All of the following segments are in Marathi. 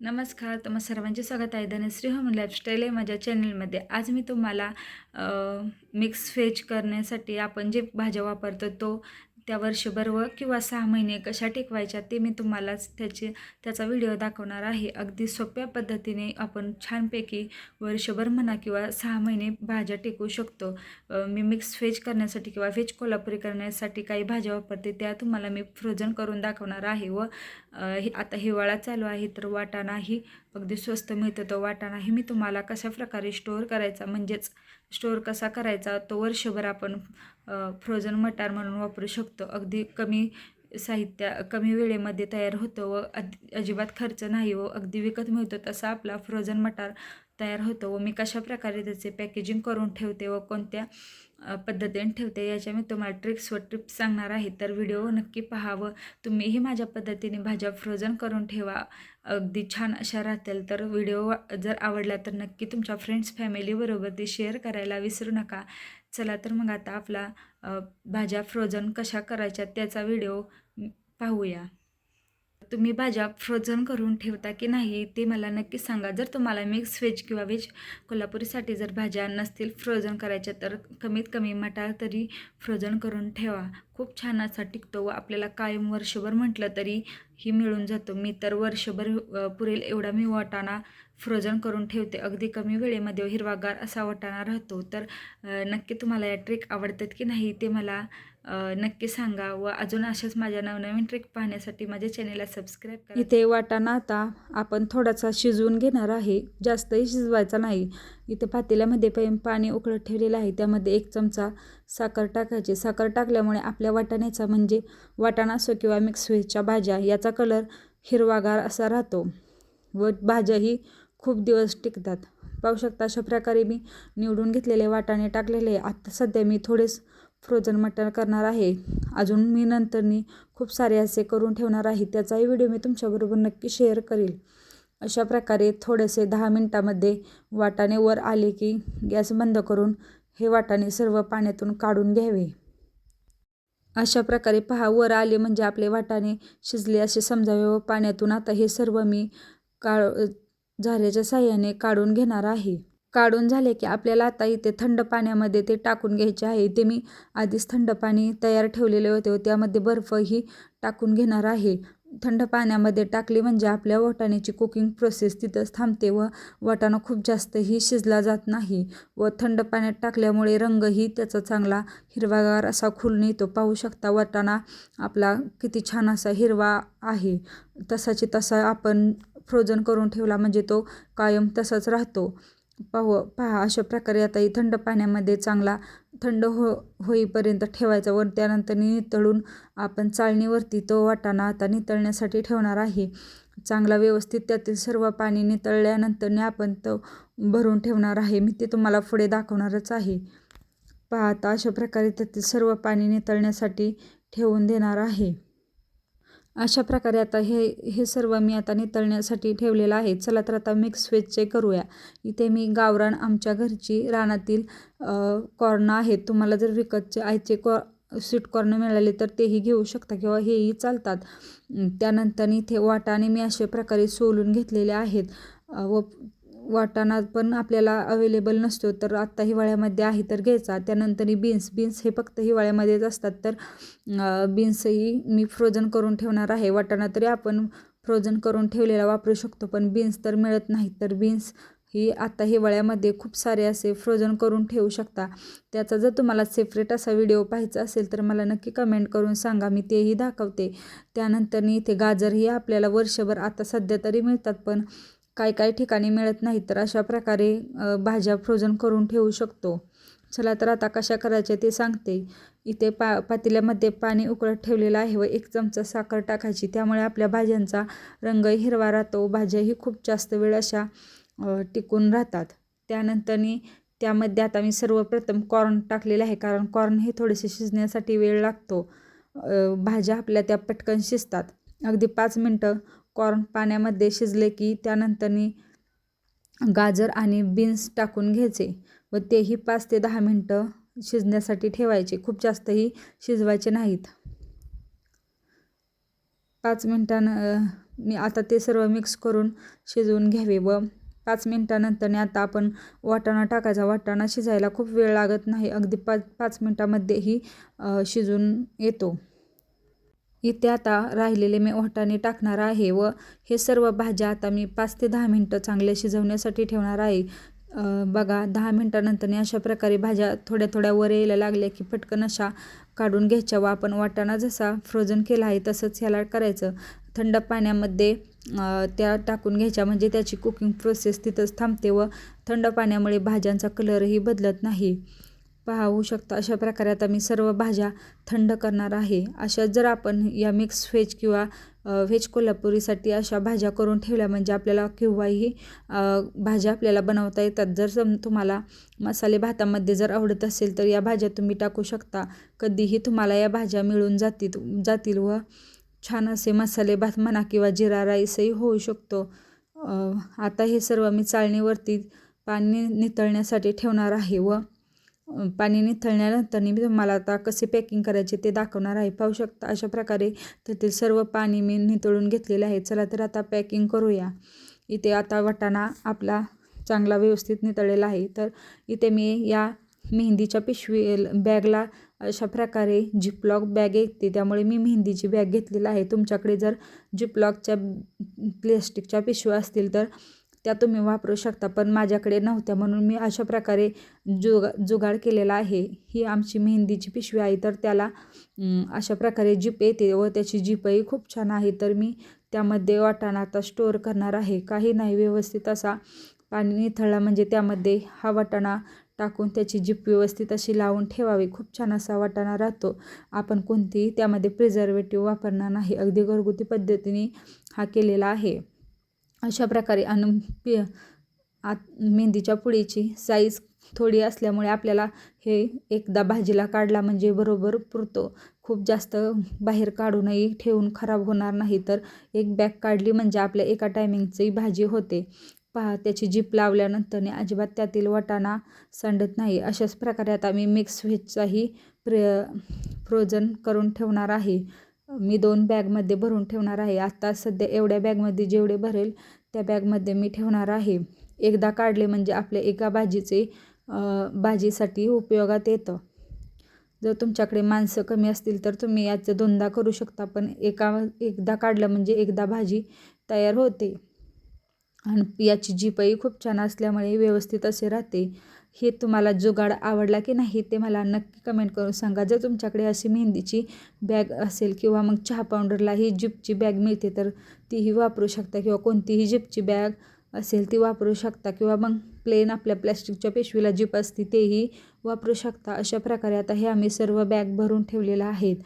नमस्कार तुम्हा सर्वांचे स्वागत आहे. धनश्री होम लाईफस्टाईल आहे माझ्या चॅनलमध्ये आज मी तुम्हाला मिक्स व्हेज करण्यासाठी आपण जे भाज्या वापरतो तो त्या वर्षभर व किंवा सहा महिने कशा टिकवायच्या ते मी तुम्हालाच त्याचे त्याचा व्हिडिओ दाखवणार आहे. अगदी सोप्या पद्धतीने आपण छानपैकी वर्षभर म्हणा किंवा सहा महिने भाज्या टिकवू शकतो. मी मिक्स व्हेज करण्यासाठी किंवा व्हेज कोल्हापुरी करण्यासाठी काही भाज्या वापरते त्या तुम्हाला मी फ्रोझन करून दाखवणार आहे व हे आता हिवाळा चालू आहे तर वाटाणाही अगदी स्वस्त मिळतो. तो वाटाणाही मी तुम्हाला कशा प्रकारे स्टोअर करायचा म्हणजेच स्टोअर कसा करायचा तो वर्षभर आपण फ्रोझन मटार म्हणून वापरू शकतो. अगदी कमी साहित्य कमी वेळेमध्ये तयार होतो व अजिबात खर्च नाही व अगदी विकत मिळतो तसा आपला फ्रोझन मटार तयार होतो व मी कशा प्रकारे त्याचे पॅकेजिंग करून ठेवते व कोणत्या पद्धतीने ठेवते याच्या मी तुम्हाला ट्रिक्स व टिप्स सांगणार आहे. तर व्हिडिओ नक्की पहावं तुम्हीही माझ्या पद्धतीने भाज्या फ्रोझन करून ठेवा. अगदी छान अशा राहतील. तर व्हिडिओ जर आवडला तर नक्की तुमच्या फ्रेंड्स फॅमिलीबरोबर ते शेअर करायला विसरू नका. चला तर मग आता आपला भाज्या फ्रोझन कशा करायच्या त्याचा व्हिडिओ पाहूया. तुम्ही भाज्या फ्रोझन करून ठेवता की नाही ते मला नक्की सांगा. जर तुम्हाला मिक्स व्हेज किंवा व्हेज कोल्हापुरीसाठी जर भाज्या नसतील फ्रोझन करायच्या तर कमीत कमी मटार तरी फ्रोझन करून ठेवा. खूप छान असा टिकतो व आपल्याला कायम वर्षभर म्हटलं तरी ही मिळून जातो. मी तर वर्षभर पुरेल एवढा मी वाटाणा फ्रोजन करून ठेवते. अगदी कमी वेळेमध्ये हिरवागार असा वाटाणा राहतो. तर नक्की तुम्हाला या ट्रिक आवडतात की नाही ते मला नक्की सांगा व अजून अशाच माझ्या नवनवीन ट्रिक पाहण्यासाठी माझ्या चॅनेलला सबस्क्राईब करा. इथे वाटाणा आता आपण थोडासा शिजवून घेणार आहे. जास्तही शिजवायचा नाही. इथे पातेल्यामध्ये पण पाणी उकळत ठेवलेलं आहे. त्यामध्ये एक चमचा साखर टाकायची. साखर टाकल्यामुळे आपल्या वाटाण्याचा म्हणजे वाटाणा असो किंवा मिक्स व्हेजच्या भाज्या याचा कलर हिरवागार असा राहतो. व भाज्याही खूप दिवस टिकतात. पाहू शकता अशा प्रकारे मी निवडून घेतलेले वाटाणे टाकलेले आहे आत्ता सध्या मी थोडेच फ्रोझन मटर करणार आहे. अजून मी नंतरनी खूप सारे असे करून ठेवणार आहे. त्याचाही व्हिडिओ मी तुमच्याबरोबर नक्की शेअर करेल. अशा प्रकारे थोडेसे दहा मिनटामध्ये वाटाणे वर आले की गॅस बंद करून हे वाटाणे सर्व पाण्यातून काढून घ्यावे. अशा प्रकारे पहा वर आले म्हणजे आपले वाटाणे शिजले असे समजावे व पाण्यातून आता हे सर्व मी काळ झाऱ्याच्या साह्याने काढून घेणार आहे. काढून झाले की आपल्याला आता इथे थंड पाण्यामध्ये ते टाकून घ्यायचे आहे. ते मी आधीच थंड पाणी तयार ठेवलेले होते व त्यामध्ये बर्फही टाकून घेणार आहे. थंड पाण्यामध्ये टाकली म्हणजे आपल्या वाटाण्याची कुकिंग प्रोसेस तिथंच थांबते व वाटाणा खूप जास्तही शिजला जात नाही व थंड पाण्यात टाकल्यामुळे रंगही त्याचा चांगला हिरवागार असा खुलून येतो पाहू शकता वाटाणा आपला किती छान असा हिरवा आहे. तसाची तसा आपण फ्रोजन करून ठेवला म्हणजे तो कायम तसाच राहतो. पाहू पहा अशा प्रकारे आता ही थंड पाण्यामध्ये चांगला थंड हो होईपर्यंत ठेवायचा वर त्यानंतर नितळून आपण चाळणीवरती तो वाटाणा आता नितळण्यासाठी ठेवणार आहे. चांगला व्यवस्थित त्यातील सर्व पाणी नितळल्यानंतरने आपण तो भरून ठेवणार आहे. मी ते तुम्हाला पुढे दाखवणारच आहे. पहा आता अशा प्रकारे त्यातील सर्व पाणी नितळण्यासाठी ठेवून देणार आहे. अशा प्रकारे आता हे हे सर्व मी आता नितळण्यासाठी ठेवलेलं आहे. चला तर आता मिक्स वेजचे करूया. इथे मी गावरान आमच्या घरची रानातील कॉर्न आहेत तुम्हाला जर विकतचे आयचे कॉ स्वीट कॉर्न मिळाले तर तेही घेऊ शकता किंवा हेही चालतात. त्यानंतर इथे वाटाणे मी अशा प्रकारे सोलून घेतलेले आहेत. व वाटाणा पण आपल्याला अवेलेबल नसतो. तर आत्ता हिवाळ्यामध्ये आहे तर घ्यायचा. त्यानंतर बीन्स बीन्स हे फक्त हिवाळ्यामध्येच असतात. तर बीन्सही मी फ्रोझन करून ठेवणार आहे. वाटाणा तरी आपण फ्रोझन करून ठेवलेला वापरू शकतो. पण बीन्स तर मिळत नाहीत. तर बीन्स ही आत्ता हिवाळ्यामध्ये खूप सारे असे फ्रोझन करून ठेवू शकता. त्याचा जर तुम्हाला सेपरेट असा व्हिडिओ पाहायचा असेल तर मला नक्की कमेंट करून सांगा. मी तेही दाखवते. त्यानंतर इथे गाजरही आपल्याला वर्षभर आता सध्या तरी मिळतात. पण काय काय ठिकाणी मिळत नाही तर अशा प्रकारे भाज्या फ्रोझन करून ठेवू शकतो. चला तर आता कशा करायच्या ते सांगते. इथे पा पातेल्यामध्ये पाणी उकळत ठेवलेलं आहे व एक चमचा साखर टाकायची. त्यामुळे आपल्या भाज्यांचा रंग हिरवा राहतो. भाज्याही खूप जास्त वेळ अशा टिकून राहतात. त्यानंतरनी त्यामध्ये आता मी सर्वप्रथम कॉर्न टाकलेले आहे. कारण कॉर्न हे थोडेसे शिजण्यासाठी वेळ लागतो. भाज्या आपल्या त्या पटकन शिजतात. अगदी पाच मिनटं कॉर्न पाण्यामध्ये शिजले की त्यानंतरनी गाजर आणि बीन्स टाकून घ्यायचे व तेही पाच ते दहा मिनटं शिजण्यासाठी ठेवायचे. खूप जास्तही शिजवायचे नाहीत. पाच मिनटानं मी आता ते सर्व मिक्स करून शिजवून घ्यावे व पाच मिनटानंतरने आता आपण वाटाणा टाकायचा. वाटाणा शिजायला खूप वेळ लागत नाही. अगदी पाच पाच मिनटामध्येही शिजून येतो. इथे आता राहिलेले मी वाटाणे टाकणार आहे व हे सर्व भाज्या आता मी पाच ते दहा मिनटं चांगले शिजवण्यासाठी ठेवणार आहे. बघा दहा मिनटानंतर अशा प्रकारे भाज्या थोड्या थोड्या वर यायला लागल्या की पटकन अशा काढून घ्यायच्या व आपण वाटाणा जसा फ्रोझन केला आहे तसंच ह्याला करायचं. थंड पाण्यामध्ये त्या टाकून घ्यायच्या म्हणजे त्याची कुकिंग प्रोसेस तिथंच थांबते व थंड पाण्यामुळे भाज्यांचा कलरही बदलत नाही. पाहू शकता. अशा प्रकारे आता मी सर्व भाज्या थंड करणार आहे. अशा जर आपण या मिक्स व्हेज किंवा व्हेज कोल्हापुरीसाठी अशा भाज्या करून ठेवल्या म्हणजे आपल्याला केव्हाही भाज्या आपल्याला बनवता येतात. जर सम तुम्हाला मसाले भातामध्ये जर आवडत असेल तर या भाज्या तुम्ही टाकू शकता. कधीही तुम्हाला या भाज्या मिळून जातील जातील व छान असे मसाले भात म्हणा किंवा जिरा राईसही होऊ शकतो. आता हे सर्व मी चाळणीवरती पाणी नितळण्यासाठी ठेवणार आहे व पाण्याने पाणी मी तुम्हाला आता कसे पॅकिंग करायचे ते दाखवणार आहे. पाहू शकता अशा प्रकारे त्यातील सर्व पाणी मी नितळून घेतलेले आहे. चला तर आता पॅकिंग करूया. इथे आता वाटाणा आपला चांगला व्यवस्थित नितळलेला आहे. तर इथे मी या मेहंदीच्या पिशवी बॅगला अशा प्रकारे जिपलॉक बॅग येते. त्यामुळे मी मेहंदीची बॅग घेतलेली आहे. तुमच्याकडे जर जिपलॉकच्या प्लॅस्टिकच्या पिशव्या असतील तर त्या तुम्ही वापरू शकता पण माझ्याकडे नव्हत्या. म्हणून मी अशा प्रकारे जुगा जुगाड केलेला आहे. ही आमची मेहंदीची पिशवी आहे तर त्याला अशा प्रकारे जीप येते व त्याची जीपही खूप छान आहे. तर मी त्यामध्ये वाटाणा आता स्टोअर करणार आहे. काही नाही व्यवस्थित असा पाणी निथळला म्हणजे त्यामध्ये हा वाटाणा टाकून त्याची जीप व्यवस्थित अशी लावून ठेवावी. खूप छान असा वाटाणा राहतो. आपण कोणतीही त्यामध्ये प्रिझर्वेटिव्ह वापरणार नाही. अगदी घरगुती पद्धतीने हा केलेला आहे. अशा प्रकारे आणि पि आत मेहंदीच्या पुडीची साईज थोडी असल्यामुळे आपल्याला हे एकदा भाजीला काढला म्हणजे बरोबर पुरतो. खूप जास्त बाहेर काढूनही ठेवून खराब होणार नाही. तर एक बॅग काढली म्हणजे आपल्या एका टायमिंगची भाजी होते. पहा त्याची जीप लावल्यानंतरने अजिबात त्यातील वाटाणा सांडत नाही. अशाच प्रकारे आता मी मिक्स व्हेजचाही प्र फ्रोझन करून ठेवणार आहे. मी दोन बॅगमध्ये भरून ठेवणार आहे. आत्ता सध्या एवढ्या बॅगमध्ये जेवढे भरेल त्या बॅगमध्ये मी ठेवणार आहे. एकदा काढले म्हणजे आपल्या एका भाजीचे भाजीसाठी उपयोगात येतं. जर तुमच्याकडे माणसं कमी असतील तर तुम्ही याचं दोनदा करू शकता पण एका एकदा काढलं म्हणजे एकदा भाजी तयार होते. आणि याची जीपही खूप छान असल्यामुळे व्यवस्थित असे राहते. हे तुम्हाला जुगाड आवडला की नाही ते मला नक्की कमेंट करून सांगा. जर तुमच्याकडे अशी मेहंदीची बॅग असेल किंवा मग चहा पावडरला ही जिपची बॅग मिळते तर तीही वापरू शकता किंवा कोणतीही जिपची बॅग असेल ती वापरू शकता किंवा मग प्लेन आपल्या प्लॅस्टिकच्या पिशवीला जीप असते तेही वापरू शकता. अशा प्रकारे आता हे आम्ही सर्व बॅग भरून ठेवलेल्या आहेत.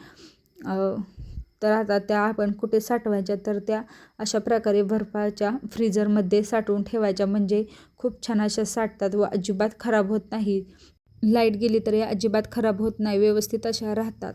तर आता त्या आपण कुठे साठवायच्या तर त्या अशा प्रकारे बर्फाच्या फ्रीजरमध्ये साठवून ठेवायच्या. म्हणजे खूप छान अशा साठतात व अजिबात खराब होत नाही. लाइट गेली तरी अजिबात खराब होत नाही व्यवस्थित अशा राहतात.